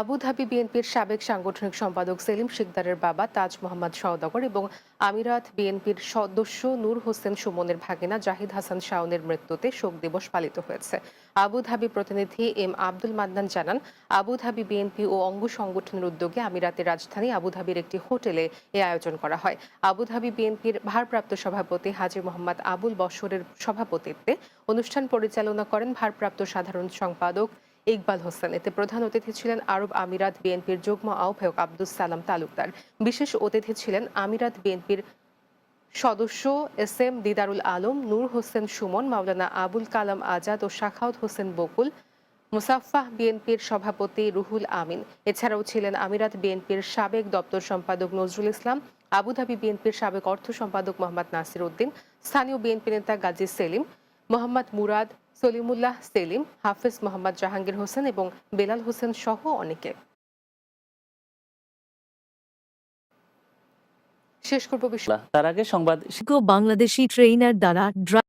Abu Dhabi বিএনপির সাবেক সাংগঠনিক সম্পাদক সেলিম শিকদারের বাবা তাজ মোহাম্মদ সওদাগর এবং আমিরাত বিএনপির সদস্য নূর হোসেন সুমনের ভাগিনা জাহিদ হাসান শাওনের মৃত্যুতে শোক দিবস পালিত হয়েছে। আবুধাবি প্রতিনিধি এম আব্দুল মান্নান জানান, আবুধাবি বিএনপি ও অঙ্গ সংগঠনের উদ্যোগে আমিরাতের রাজধানী আবুধাবির একটি হোটেলে এ আয়োজন করা হয়। আবুধাবি বিএনপির ভারপ্রাপ্ত সভাপতি হাজী মোহাম্মদ আবুল বশরের সভাপতিত্বে অনুষ্ঠান পরিচালনা করেন ভারপ্রাপ্ত সাধারণ সম্পাদক ইকবাল হোসেন। এতে প্রধান অতিথি ছিলেন আরব আমিরাত বিএনপির যুগ্ম আহ্বায়ক আব্দুস সালাম তালুকদার। বিশেষ অতিথি ছিলেন আমিরাত বিএনপির সদস্য এস এম দিদারুল আলম, নূর হোসেন সুমন, মাওলানা আবুল কালাম আজাদ ও শাখাউত হোসেন বকুল, মুসাফফাহ বিএনপির সভাপতি রুহুল আমিন। এছাড়াও ছিলেন আমিরাত বিএনপির সাবেক দপ্তর সম্পাদক নজরুল ইসলাম, আবুধাবি বিএনপির সাবেক অর্থ সম্পাদক মোহাম্মদ নাসির উদ্দিন, স্থানীয় বিএনপি নেতা গাজী সেলিম, মোহাম্মদ মুরাদ সলিমুল্লাহ সেলিম হাফিজ মোহাম্মদ জাহাঙ্গীর হোসেন এবং বেলাল হোসেন সহ অনেকে। শেষ করব বিশ্ব তার আগে সংবাদ বাংলাদেশি ট্রেইনার দ্বারা ড্রা